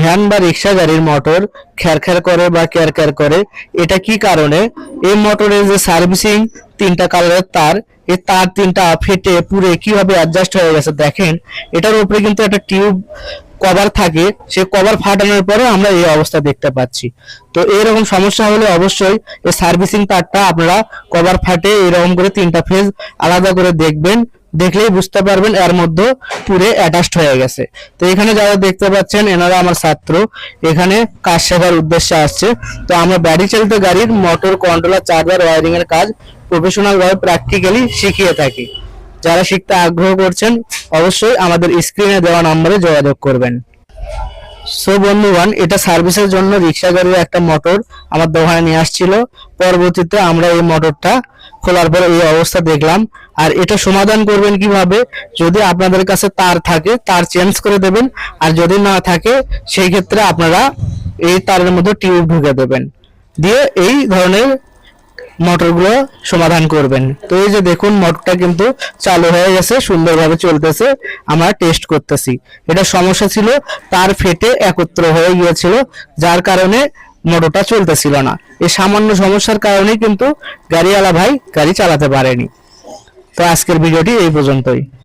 Van বা রিক্সা গাড়ির motor খ্যার করে বা ক্যার ক্যার করে, এটা কি কারণে? এই মোটরের যে সার্ভিসিং তিনটা কালারের তার, এই তার তিনটা ফেটে পুরে কীভাবে অ্যাডজাস্ট হয়ে গেছে দেখেন, এটার উপরে কিন্তু একটা টিউব কভার থাকে, সে কভার ফাটানোর পরে আমরা এই অবস্থা দেখতে পাচ্ছি। তো এরকম সমস্যা হলে অবশ্যই এই সার্ভিসিং তারটা আপনারা কভার ফাটে, এরকম করে তিনটা ফেজ আলাদা করে দেখবেন। দেখলেই বুঝতে পারবেন এর মধ্যে পুরে অ্যাটাচড হয়ে গেছে। তো এখানে যারা দেখতে পাচ্ছেন, এনারা আমার ছাত্র। এখানে কাজ শেখার উদ্দেশ্যে আসছে। তো আমরা ব্যাটারি চালিত গাড়ির মোটর কন্ট্রোলার চার্জার ওয়ারিং এর কাজ প্রফেশনাল ভাবে প্র্যাকটিক্যালি শিখিয়ে থাকি। যারা শিখতে আগ্রহ করছেন, অবশ্যই আমাদের স্ক্রিনে দেওয়া নম্বরে যোগাযোগ করবেন। সো বন্ধুগণ, এটা সার্ভিসের জন্য রিক্সা গাড়ির একটা মোটর আমার দোকানে নিয়ে আসছিল। পরবর্তীতে আমরা এই মোটরটা খোলার পরে এই অবস্থা দেখলাম। আর এটা সমাধান করবেন কীভাবে? যদি আপনাদের কাছে তার থাকে, তার চেঞ্জ করে দেবেন। আর যদি না থাকে, সেই ক্ষেত্রে আপনারা এই তারের মধ্যে টিউব ঢুকে দেবেন। দিয়ে এই ধরনের মোটরগুলো সমাধান করবেন। তো এই যে দেখুন, মোটরটা কিন্তু চালু হয়ে গেছে, সুন্দরভাবে চলতেছে। আমরা টেস্ট করতেছি। এটা সমস্যা ছিল, তার ফেটে একত্র হয়ে গিয়েছিল, যার কারণে মোটরটা চলতেছিল না। এই সামান্য সমস্যার কারণেই কিন্তু গাড়িওয়ালা ভাই গাড়ি চালাতে পারেনি। তো আজকের ভিডিওটি এই পর্যন্তই।